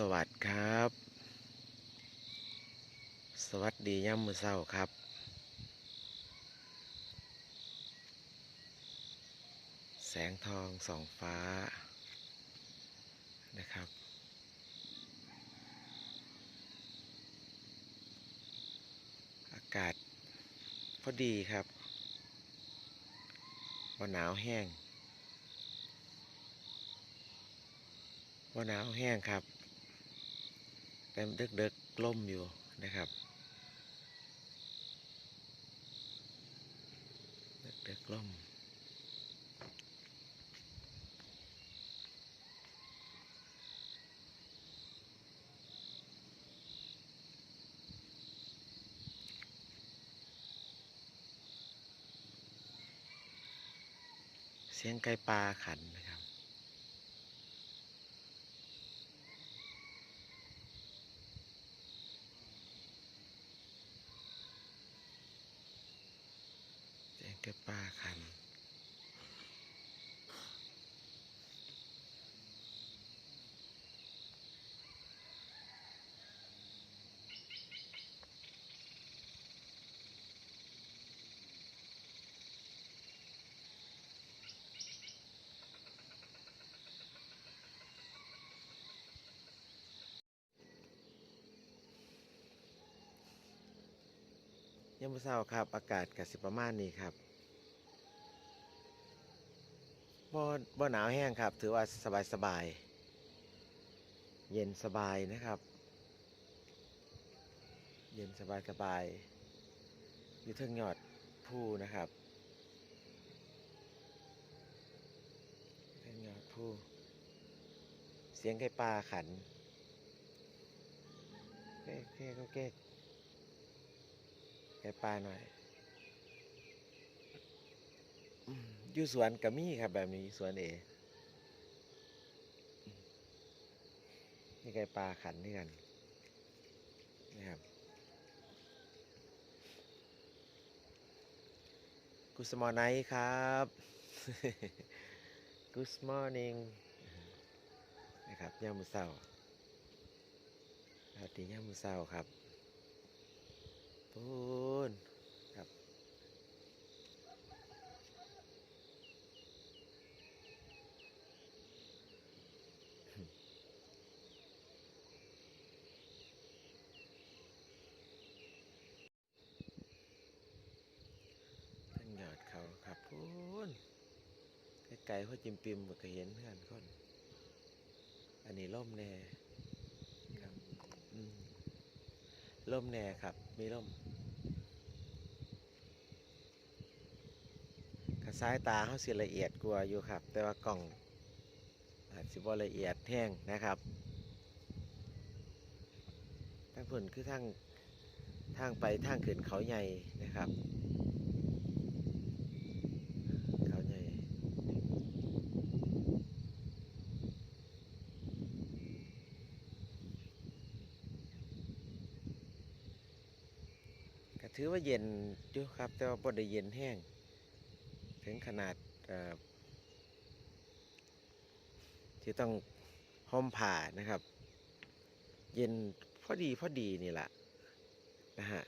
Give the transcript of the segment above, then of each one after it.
สวัสดีครับ สวัสดีย่ำมือเศร้าครับ แสงทองสองฟ้านะครับ อากาศพอดีครับว่าหนาวแห้งว่าหนาวแห้งครับ แต่เดึกๆกล่มอยู่นะครับเดึกๆกล่มเสียงไก่ปลาขันนะครับ เสียงไก่ปลาขัน ยังไม่เศร้าครับ อากาศกับสิประมาณนี้ครับบ่บ่หนาวแห้งครับ ถือว่าสบายสบายๆเย็นสบายนะครับ เย็นสบายสบายอยู่เทิงยอดผู้นะครับเทิงยอดผู้เสียงไก่ปลาขันเก๊กเก๊กเก๊ก ไก่ปลาหน่อยอยู่สวนกับมี่ครับแบบนี้สวนเอนี่ไก่ปลาขันนี่กันนะครับกุสมอไนครับ Good morning นะครับย่ามือเศร้าสวัสดีย่ามือเศร้าครับ ปูนครับทั้งยอดเขาครับพูนไกลๆพ่อจิมปิมก็เห็นเพื่อนคนอันนี้ล่มแน่ครับล่มแน่ครับ มีล่ม ก สายตาเขาสิละเอียดกว่าอยู่ครับ แต่ว่ากล่องอาจสิบละเอียดแห้งนะครับทางผลคือทางทางไปทางขึ้นเขาใหญ่นะครับเขาใหญ่ก็ถือว่าเย็นอยู่ครับ แต่ว่าบ่ได้เย็นแห้ง ถึงขนาดที่ต้องห่มผ้านะครับ เย็นพอดีพอดีนี่แหละนะฮะ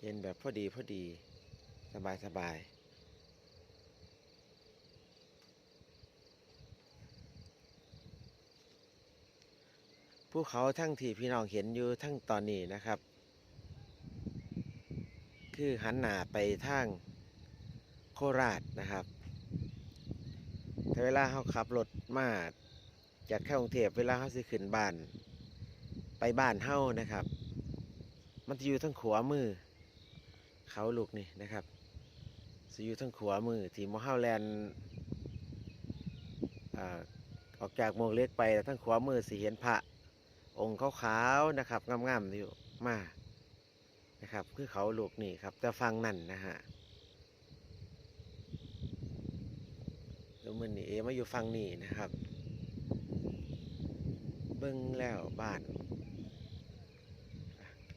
เย็นแบบพอดีพอดีสบายสบายภูเขาทั้งที่พี่น้องเห็นอยู่ทั้งตอนนี้นะครับ คือหันหน้าไปทางโคราชนะครับแต่เวลาเขาขับรถมาจากเข้ากรุงเทพเวลาเขาสิขึ้นบ้าน ไปบ้านเฮานะครับ มันจะอยู่ทั้งขวามือ เขาลูกนี่นะครับจะอยู่ทั้งขวามือที่มอเฮาแลนออกจากโมงเล็กไปทั้งขวามือสิเห็นพระองค์ขาวๆนะครับงามๆอยู่มา นะครับ คือเขาลูกนี่ครับ แต่ฟังนั่นนะฮะแล้วมือนี่เอมาอยู่ฟังนี่นะครับ เบิ้งแล้วบ้าน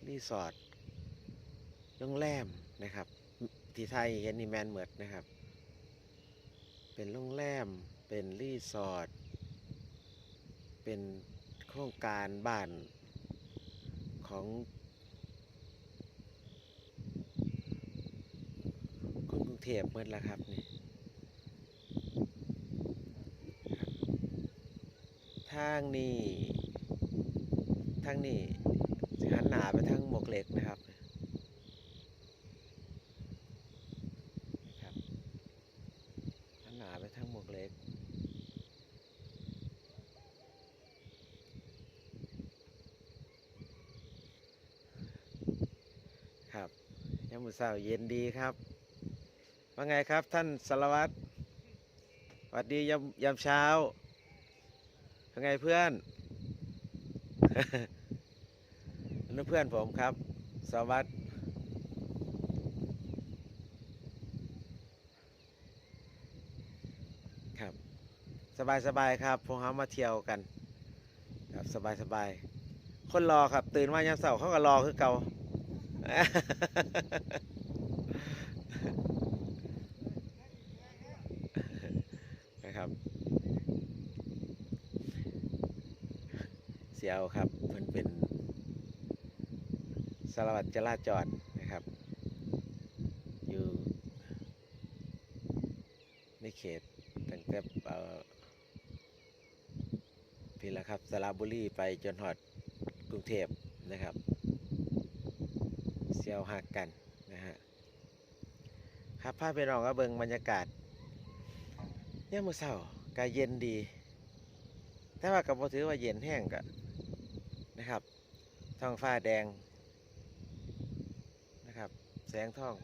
รีสอร์ทโรงแรมนะครับ ที่ไทยเห็นนี่แมนเหมือดนะครับ เป็นโรงแรม เป็นเป็นรีสอร์ท เป็นโครงการบ้านของคนกรุง เทพเมื่อละครับนี่ทางนี้ทางนี้หันหนาไปทางหมวกเหล็กนะครับครับหันหนาไปทางหมวกเหล็กครับยามมื้อเช้าเย็นดีครับ ว่าไงครับท่านสารวัตรสวัสดียามยามเช้าว่าไงเพื่อนนั่นเพื่อนผมครับสวัตรครับ สบายสบายครับพวกเขามาเที่ยวกัน ครับสบายสบายคนรอครับ ตื่นมายามเช้าเขาก็รอคือเก่า นะครับ เสียวครับเพิ่นเป็นสารวัตรจราจรนะครับ อยู่ในเขตตั้งแต่พี่ละครับสระบุรีไปจนหอดกรุงเทพนะครับเสียวหักกันนะฮะครับพาพไปน้องก็เบิงบรรยากาศเนี่ยมมือเศร้าก็เย็นดี แต่ว่ากับพอถือว่าเย็นแห้งก็ นะครับท้องฟ้าแดงนะครับ แสงทอง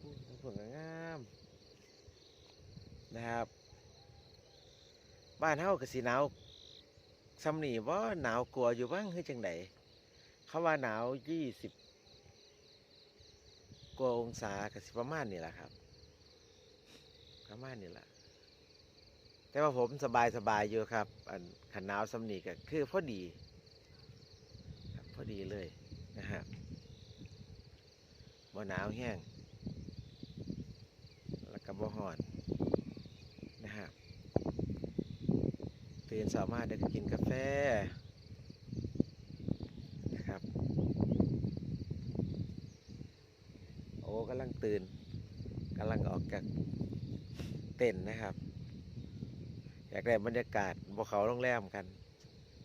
อู้น้ำฝนก็งามนะครับ บ้านเฮาก็สิหนาวซ้ำนีว่าหนาวกลัวอยู่บ้างคือจังไดเขาว่าหนาวยี่สิบกว่าองศาก็สิประมาณนี่แหละครับ ประมาณนี่แหละแต่ว่าผมสบายสบายอยู่ครับ อันขันหนาวสำนีก็คือพอดี อดีเลยนะฮะบ่หนาวแห้ง แล้วก็บ่ฮ้อนนะฮะตื่นสามารถได้กินกาแฟนะครับ โอ้กำลังตื่นกำลังออกจากเต็นนะครับ อยากได้บรรยากาศบนเขาโรงแรมกัน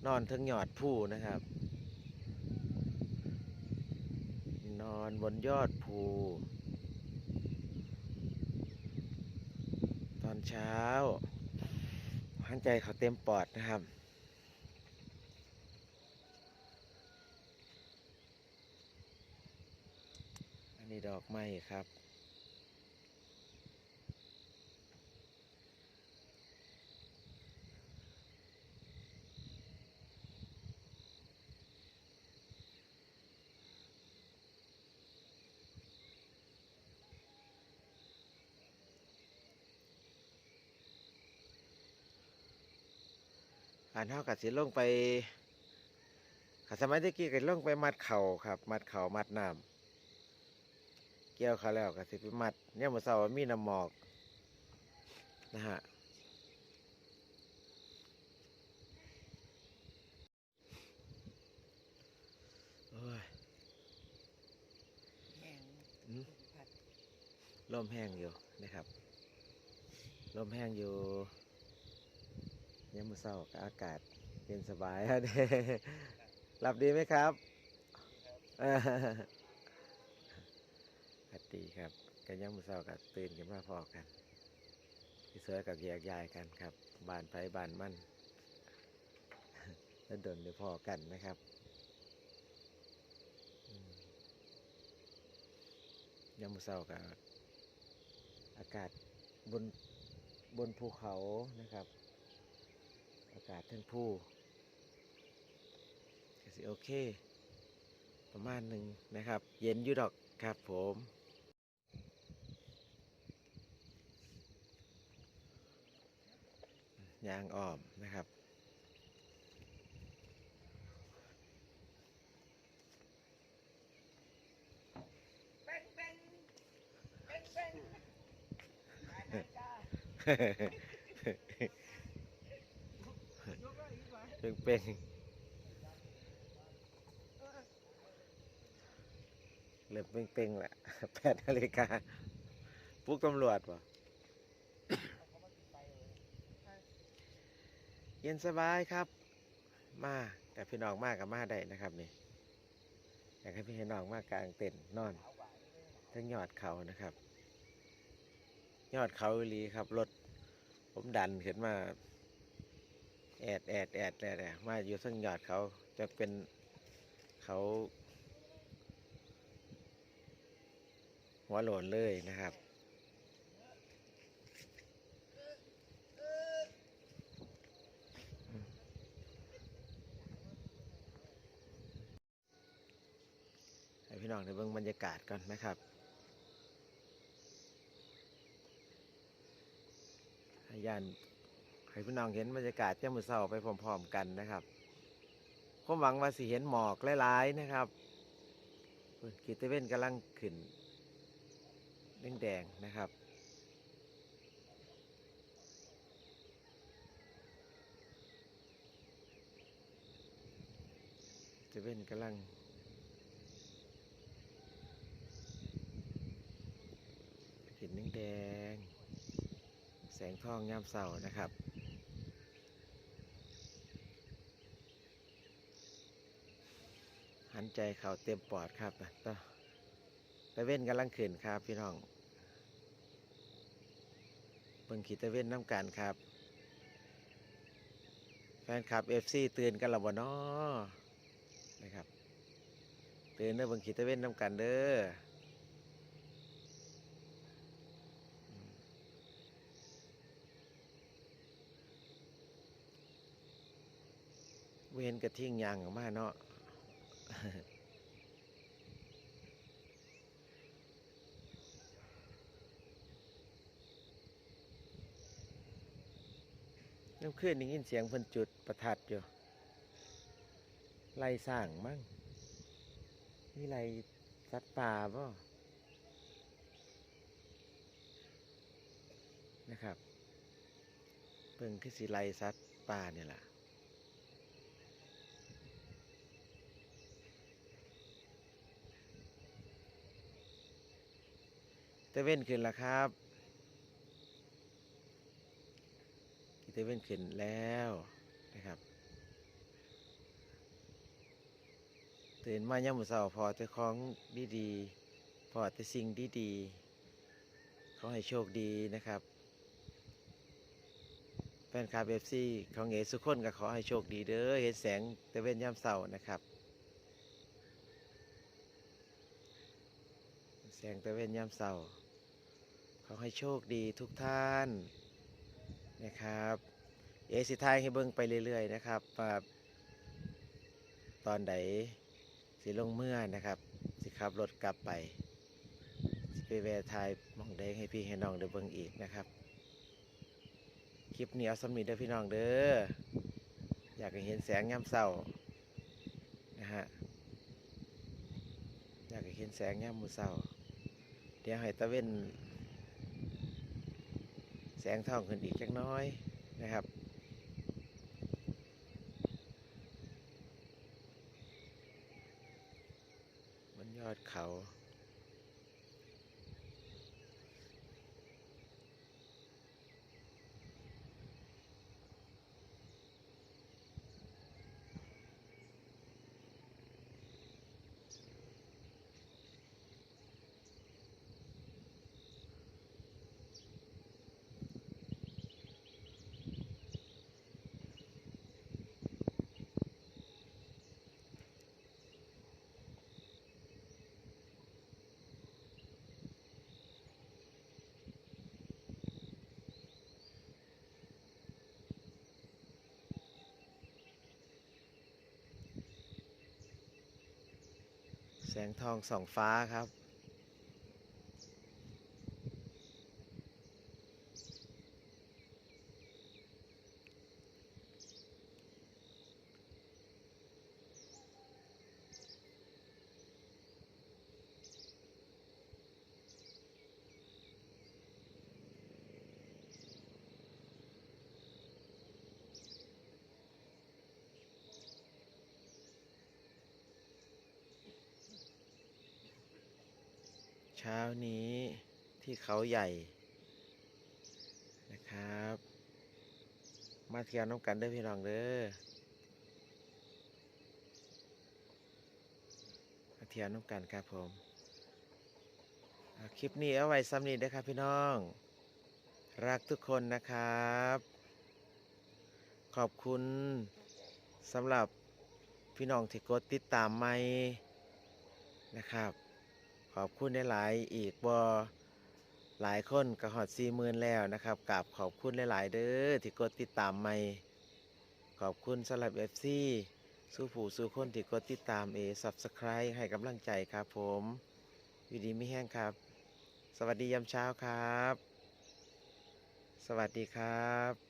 นอนทั้งหยอดผู้นะครับ อนบนยอดภู ตอนเช้าหันใจเขาเต็มปอดนะครับอันนี้ดอกไม้ครับ อ่านเท่ากับสิลงไปขัสมัยตะกี้ก็ลงไปมัดเข่าครับ มัดเข่ามัดน้ำเกี่ยวเขาแล้วก็สิไปมัดเนี่ยามมื่อเช้ามีน้ำหมอกนะฮะโอ้ยแห้งอืมผัดลมแห้งอยู่นะครับลมแห้งอยู่ ยามมื้อเช้าก็อากาศเย็นสบายฮะหลับดีไหมครับเออหลับดีครับกันยามมื้อเช้าก็ตื่นขึ้นมาพอกันพี่เสือกับแยกยายกันครับบานไผบานมันแล้วเดินเดี๋ยวพอกันนะครับยามมื้อเช้าก็อากาศบนบนภูเขานะครับากาศทั้งภูก็สิโอเค ประมาณหนึ่งนะครับ เย็นอยู่ดอกครับผมยางอ้อมนะครับแป้งแป้งแป้งแป้งมาหน่อยจ้า เป่งเป่งเริ่มเป่งเป่งแหละแปดนาฬิกาปลุกตำรวจวะเย็นสบายครับ มาแต่พี่น้องมากกับมาได้นะครับนี่อยากให้พี่น้องมากกลางเต็นท์นอนทั้งยอดเขานะครับ ยอดเขาลีครับรถผมดันขึ้นมา แอดแอดแอดแอดแอดมาอยู่ทั้งยอดเขาจะเป็นเขาหัวโหลนเลยนะครับให้พี่น้องได้เบิ่งบรรยากาศก่อนนะครับให้ยาน ให้พี่น้องเห็นบรรยากาศเจ้ามือเศร้าไปพร้อมๆกันนะครับผมหวังว่าสิเห็นหมอกหลายๆนะครับเพิ่นกีตเว้นกำลังขึ้นแดงๆนะครับกีตเว้นกำลังเห็นแดง แสงทองยามเสาร์นะครับ หันใจเข่าเต็มปอดครับนะต่อตะเว้นกำลังขึ้นครับพี่น้องเบิ่งขีตะเว้นน้ำกันครับ แฟนคลับเอฟซีตื่นกันแล้วบ่นอนะครับตื่นเด้อเบิ่งขีตะเว้นน้ำกันเด้อเวนกระทิ่งยางออกมาเนาะ น้ำขึ้นได้ยินเสียงเพิ่นจุดประทัดอยู่ไล่สร้างมั้งนี่ไล่สัตว์ป่าบ่นะครับเพิ่งคือสิไล่สัตว์ป่าเนี่ยล่ะ ตะเว้นขึ้นแล้วครับตะเว้นขึ้นแล้วนะครับตื่นมายามมื้อเช้าพอแต่ของดีๆพอแต่สิ่งดีๆขอให้โชคดีนะครับแฟนคลับเอฟซีของเอสุคนก็ขอให้โชคดีเด้อเห็นแสงตะเว้นยามเช้านะครับ แสงตะเวนยามเสาร์ขอให้โชคดีทุกท่านนะครับเอสิทายให้เบิ่งไปเรื่อย ๆ นะครับว่าตอนใดสิลงเมื่อนะครับ สิขับรถกลับไปสิไปแวะทายมองแดงให้พี่ให้น้องได้เบิ่งอีกนะครับ คลิปนี้เอาสำนีเด้อพี่น้องเด้ออยากให้เห็นแสงยามเสาร์นะฮะอยากให้เห็นแสงยามมือเช้าเดี๋ยวให้ตะเว้น แสงทองขึ้นอีกจักน้อยนะครับนยอดเขา แส งทองส่องฟ้าครับ ช้านี้ที่เขาใหญ่นะครับ มาเที่ยวน้ำกันเด้อพี่น้องเด้อมาเที่ยวน้ำกันครับผมคลิปนี้เอาไว้ซ้ำนี้เด้ครับพี่น้อง รักทุกคนนะครับ ขอบคุณสำหรับพี่น้องที่กดติดตามใหม่นะครับ ขอบคุณหลายๆอีกบอหลายคนก็หอดสี่หมื่นแล้วนะครับกับขอบคุณหลาย ๆ เด้อที่กดติดตามใหม่ ขอบคุณสำหรับเอฟซีสู้ผู้สู้คนที่กดติดตามเอซับสไครต์ให้กำลังใจครับผมวิดีไม่แห้งครับ สวัสดียามเช้าครับ สวัสดีครับ